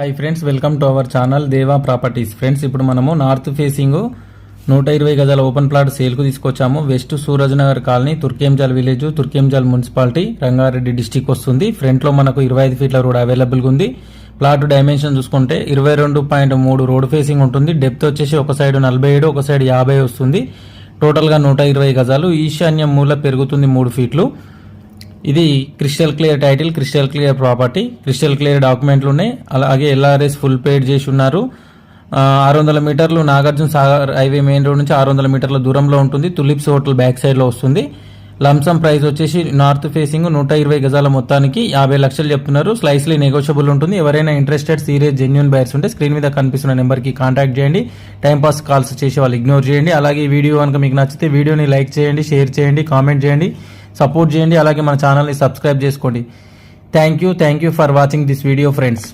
Hi friends welcome to our channel Deva properties friends ఇప్పుడు మనము north facing నూట ఇరవై గజాల ఓపెన్ ప్లాట్ సేల్కు తీసుకొచ్చాము. West Suraj Nagar colony Turkayamjal village Turkayamjal municipality Rangareddy district వస్తుంది. ఫ్రంట్లో మనకు ఇరవై ఐదు ఫీట్ల రోడ్ అవైలబుల్గా ఉంది. ప్లాట్ డైమెన్షన్ చూసుకుంటే ఇరవై రెండు పాయింట్ మూడు రోడ్ ఫేసింగ్ ఉంటుంది. డెప్త్ వచ్చేసి ఒక సైడ్ నలభై ఏడు ఒక సైడ్ యాభై వస్తుంది. టోటల్గా నూట ఇరవై గజాలు. ఈశాన్య మూల పెరుగుతుంది మూడు ఫీట్లు ఇది crystal clear title crystal clear property crystal clear డాక్యుమెంట్లు ఉన్నాయి. అలాగే ఎల్ఆర్ఎస్ ఫుల్ పేడ్ చేసి ఉన్నారు. ఆరు వందల మీటర్లు Nagarjuna Sagar highway main road నుంచి ఆరు వందల మీటర్ల దూరంలో ఉంటుంది. తులిప్స్ హోటల్ బ్యాక్ సైడ్లో వస్తుంది. లంసమ్ ప్రైస్ వచ్చేసి నార్త్ ఫేసింగ్ నూట ఇరవై గజాల మొత్తానికి యాభై లక్షలు చెప్తున్నారు. స్లైస్లీ నెగోషియబుల్ ఉంటుంది. ఎవరైనా ఇంట్రెస్టెడ్ సీరియస్ జెన్యున్ బయర్స్ ఉంటే స్క్రీన్ మీద కనిపిస్తున్న నెంబర్కి కాంటాక్ట్ చేయండి. టైంపాస్ కాల్స్ చేసి వాళ్ళు ఇగ్నోర్ చేయండి. అలాగే ఈ వీడియో కనుక మీకు నచ్చితే వీడియోని లైక్ చేయండి షేర్ చేయండి కామెంట్ చేయండి. సపోర్ట్ చేయండి అలాగే మన ఛానల్ని సబ్స్క్రైబ్ చేసుకోండి. Thank you thank you for watching this video friends